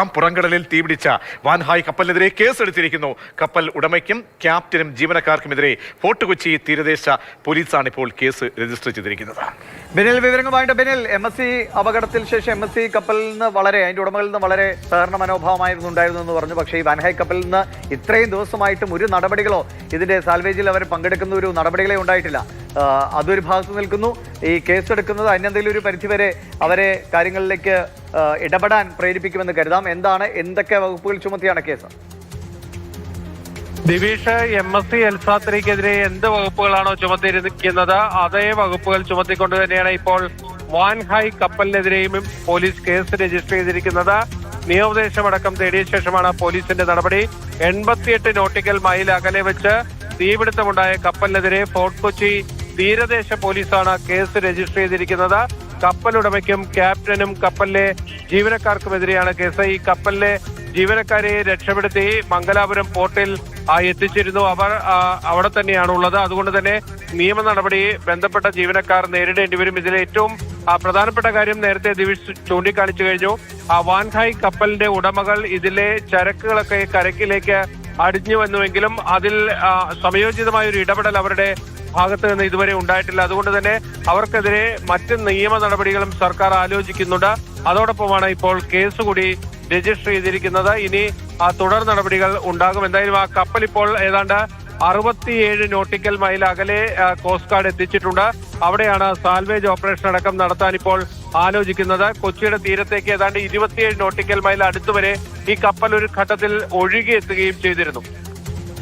ാം പുറംകടലിൽ തീപിടിച്ച വാൻഹായ് കപ്പലിനെതിരെ കേസെടുത്തിരിക്കുന്നു. കപ്പൽ ഉടമയ്ക്കും ക്യാപ്റ്റനും ജീവനക്കാർക്കുമെതിരെ ഫോർട്ട് കൊച്ചി തീരദേശ പോലീസാണ് ഇപ്പോൾ കേസ് രജിസ്റ്റർ ചെയ്തിരിക്കുന്നത്. ബെനിൽ വിവരങ്ങളുമായിട്ട് ബെനിൽ. എം എസ് സി അപകടത്തിൽ ശേഷം എം എസ് സി കപ്പലിൽ നിന്ന് വളരെ അതിന്റെ ഉടമകളിൽ നിന്ന് വളരെ സഹകരണ മനോഭാവമായിരുന്നു ഉണ്ടായിരുന്നു എന്ന് പറഞ്ഞു. പക്ഷേ ഈ വാൻഹായ് കപ്പലിൽ നിന്ന് ഇത്രയും ദിവസമായിട്ടും ഒരു നടപടികളോ ഇതിന്റെ സാൽവേജിൽ അവർ പങ്കെടുക്കുന്ന ഒരു നടപടികളെ ഉണ്ടായിട്ടില്ല. അതൊരു ഭാഗത്ത് നിൽക്കുന്നു. ഈ കേസെടുക്കുന്നത് അതിനെന്തെങ്കിലും ഒരു പരിധിവരെ അവരെ കാര്യങ്ങളിലേക്ക് ഇടപെടാൻ പ്രേരിപ്പിക്കുമെന്ന് കരുതാം. എന്താണ് എന്തൊക്കെ വകുപ്പുകൾ ചുമത്തിയാണ് കേസ്? ദിവിഷ് എം എസ് സി എൽസാത്രിക്കെതിരെ എന്ത് വകുപ്പുകളാണോ ചുമത്തിയിരിക്കുന്നത്? അതേ വകുപ്പുകൾ ചുമത്തിക്കൊണ്ട് തന്നെയാണ് ഇപ്പോൾ വാൻഹായ് കപ്പലിനെതിരെയും പോലീസ് കേസ് രജിസ്റ്റർ ചെയ്തിരിക്കുന്നത്. നിയമോപദേശമടക്കം തേടിയ ശേഷമാണ് പോലീസിന്റെ നടപടി. എൺപത്തിയെട്ട് നോട്ടിക്കൽ മൈൽ അകലെ വെച്ച് തീപിടുത്തമുണ്ടായ കപ്പലിനെതിരെ ഫോർട്ട് കൊച്ചി തീരദേശ പോലീസാണ് കേസ് രജിസ്റ്റർ ചെയ്തിരിക്കുന്നത്. കപ്പലുടമയ്ക്കും ക്യാപ്റ്റനും കപ്പലിലെ ജീവനക്കാർക്കുമെതിരെയാണ് കേസ്. ഈ കപ്പലിലെ ജീവനക്കാരെ രക്ഷപ്പെടുത്തി മംഗലാപുരം പോർട്ടിൽ എത്തിച്ചിരുന്നു. അവർ അവിടെ തന്നെയാണ് ഉള്ളത് അതുകൊണ്ട് തന്നെ നിയമ നടപടി ബന്ധപ്പെട്ട ജീവനക്കാർ നേരിടേണ്ടി വരും. ഇതിലെ ഏറ്റവും പ്രധാനപ്പെട്ട കാര്യം നേരത്തെ ദിവിഷ് ചൂണ്ടിക്കാണിച്ചു കഴിഞ്ഞു. ആ വാൻഹായ് കപ്പലിന്റെ ഉടമകൾ ഇതിലെ ചരക്കുകളൊക്കെ കരക്കിലേക്ക് അടിഞ്ഞു വന്നുവെങ്കിലും അതിൽ സമയോചിതമായ ഒരു ഇടപെടൽ അവരുടെ ഭാഗത്ത് നിന്ന് ഇതുവരെ ഉണ്ടായിട്ടില്ല. അതുകൊണ്ട് തന്നെ അവർക്കെതിരെ മറ്റ് നിയമ നടപടികളും സർക്കാർ ആലോചിക്കുന്നുണ്ട്. അതോടൊപ്പമാണ് ഇപ്പോൾ കേസ് കൂടി രജിസ്റ്റർ ചെയ്തിരിക്കുന്നത്. ഇനി തുടർ നടപടികൾ ഉണ്ടാകും. എന്തായാലും ആ കപ്പൽ ഇപ്പോൾ ഏതാണ്ട് അറുപത്തിയേഴ് നോട്ടിക്കൽ മൈൽ അകലെ കോസ്റ്റ് ഗാർഡ് എത്തിച്ചിട്ടുണ്ട്. അവിടെയാണ് സാൽവേജ് ഓപ്പറേഷൻ അടക്കം നടത്താൻ ഇപ്പോൾ ആലോചിക്കുന്നത്. കൊച്ചിയുടെ തീരത്തേക്ക് ഏതാണ്ട് ഇരുപത്തിയേഴ് നോട്ടിക്കൽ മൈൽ അടുത്തുവരെ ഈ കപ്പൽ ഒരു ഘട്ടത്തിൽ ഒഴുകിയെത്തുകയും ചെയ്തിരുന്നു.